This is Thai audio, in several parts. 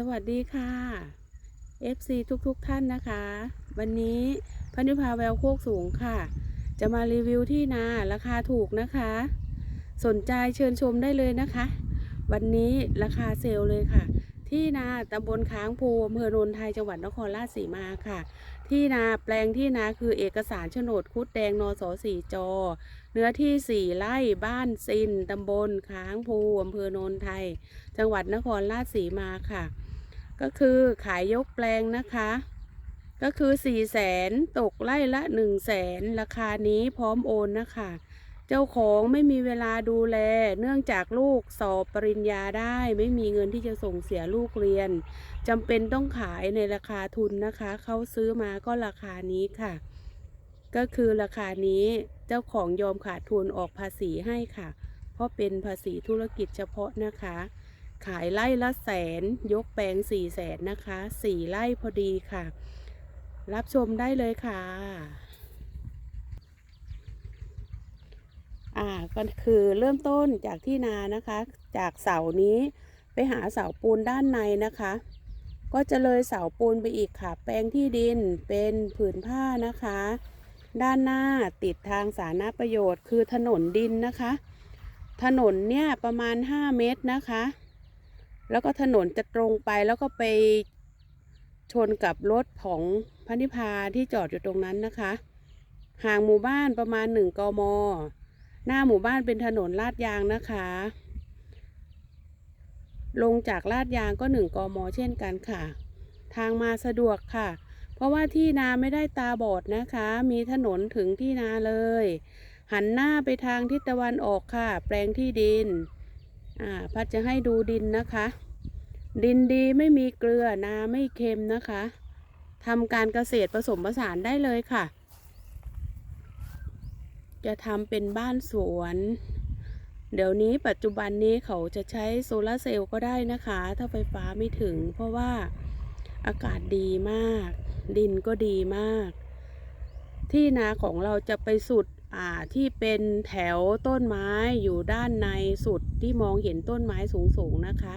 สวัสดีค่ะ FC ทุกๆทท่านนะคะ วันนี้พนิพาแววโคกสูงค่ะ จะมารีวิวที่นาราคาถูกนะคะ สนใจเชิญชมได้เลยนะคะ วันนี้ราคาเซลล์เลยค่ะ ที่นาตำบลค้างภูอำเภอโนนไทยจังหวัดนครราชสีมาค่ะ ที่นาแปลงที่นาคือเอกสารโฉนดคุดแดงนสสี่จอ เนื้อที่4ไร่บ้านซินตำบลค้างภูอำเภอโนนไทย จังหวัดนครราชสีมาค่ะ ก็คือขายยกแปลงนะคะ ก็คือ4 0 0แสนตกไร่ละ1 0 0 0 0แสนราคานี้พร้อมโอนนะคะ เจ้าของไม่มีเวลาดูแล เนื่องจากลูกสอบปริญญาได้ ไม่มีเงินที่จะส่งเสียลูกเรียนจำเป็นต้องขายในราคาทุนนะคะ เขาซื้อมาก็ราคานี้ค่ะ ก็คือราคานี้เจ้าของยอมขาดทุนออกภาษีให้ค่ะ เพราะเป็นภาษีธุรกิจเฉพาะนะคะ ขายไร่ละแสน ยกแปลงสี่แสนนะคะสี่ไร่พอดีค่ะ รับชมได้เลยค่ะ อ่าก็คือเริ่มต้นจากที่นานะคะ จากเสานี้ไปหาเสาปูนด้านในนะคะ ก็จะเลยเสาปูนไปอีกค่ะ แปลงที่ดินเป็นผืนผ้านะคะ ด้านหน้าติดทางสาธารณประโยชน์คือถนนดินนะคะ ถนนเนี่ยประมาณ 5 เมตรนะคะ แล้วก็ถนนจะตรงไปแล้วก็ไปชนกับรถของพระนิพาที่จอดอยู่ตรงนั้นนะคะ ห่างหมู่บ้านประมาณ1กม หน้าหมู่บ้านเป็นถนนลาดยางนะคะ ลงจากลาดยางก็1กม เช่นกันค่ะ ทางมาสะดวกค่ะ เพราะว่าที่นาไม่ได้ตาบอดนะคะ มีถนนถึงที่นาเลย หันหน้าไปทางทิศตะวันออกค่ะ แปลงที่ดิน อ่าพัดจะให้ดูดินนะคะ ดินดีไม่มีเกลือนาไม่เค็มนะคะทำการเกษตรผสมผสานได้เลยค่ะ จะทำเป็นบ้านสวน เดี๋ยวนี้ปัจจุบันนี้เขาจะใช้โซลาเซลล์ก็ได้นะคะ ถ้าไฟฟ้าไม่ถึง เพราะว่าอากาศดีมาก ดินก็ดีมาก ที่นาของเราจะไปสุด ที่เป็นแถวต้นไม้อยู่ด้านในสุดที่มองเห็นต้นไม้สูงๆนะคะ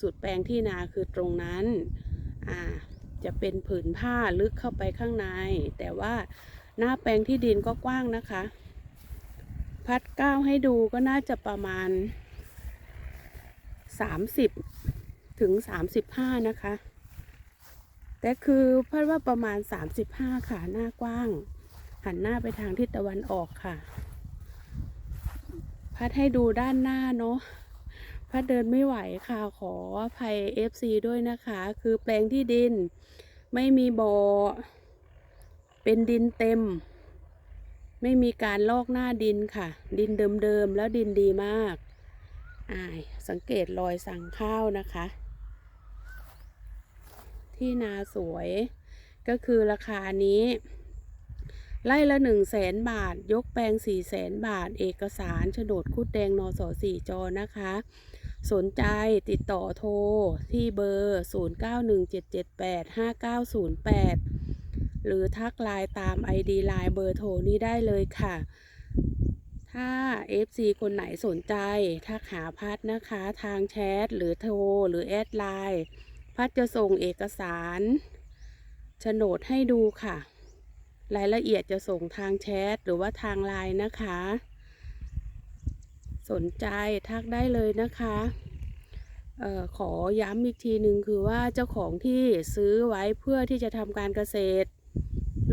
สุดแปลงที่นาคือตรงนั้นจะเป็นผืนผ้าลึกเข้าไปข้างใน แต่ว่าหน้าแปลงที่ดินก็กว้างนะคะ พัดก้าวให้ดูก็น่าจะประมาณ 30 ถึง 35 นะคะ แต่คือพัดว่าประมาณ 35 ค่ะ หน้ากว้าง หันหน้าไปทางทิศตะวันออกค่ะ พัดให้ดูด้านหน้าเนาะพัดเดินไม่ไหวค่ะขออภัย FC ด้วยนะคะ คือแปลงที่ดินไม่มีบ่อเป็นดินเต็ม ไม่มีการลอกหน้าดินค่ะ ดินเดิมๆแล้วดินดีมากอ่าสังเกตรอยสั่งข้าวนะคะ ที่นาสวยก็คือราคานี้ ไล่ละหนึ่งแสนบาท ยกแปลงสี่แสนบาท เอกสารโฉนดคุดแดงนสสี่จอนะคะ สนใจติดต่อโทร ที่เบอร์ 0917785908 หรือทักไลน์ตาม ID ไลน์เบอร์โทรนี้ได้เลยค่ะ ถ้า FC คนไหนสนใจทักหาพัดนะคะ ทางแชท หรือโทร หรือแอดไลน์ พัดจะส่งเอกสารโฉนดให้ดูค่ะ รายละเอียดจะส่งทางแชทหรือว่าทางไลน์นะคะ สนใจทักได้เลยนะคะออขอย้ำอีกทีหนึ่งคือว่าเจ้าของที่ซื้อไว้เพื่อที่จะทำการเกษตร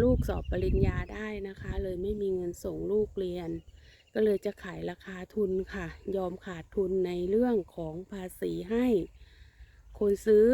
ลูกสอบปริญญาได้นะคะ เลยไม่มีเงินส่งลูกเรียน ก็เลยจะขายราคาทุนค่ะ ยอมขาดทุนในเรื่องของภาษีให้ คนซื้อ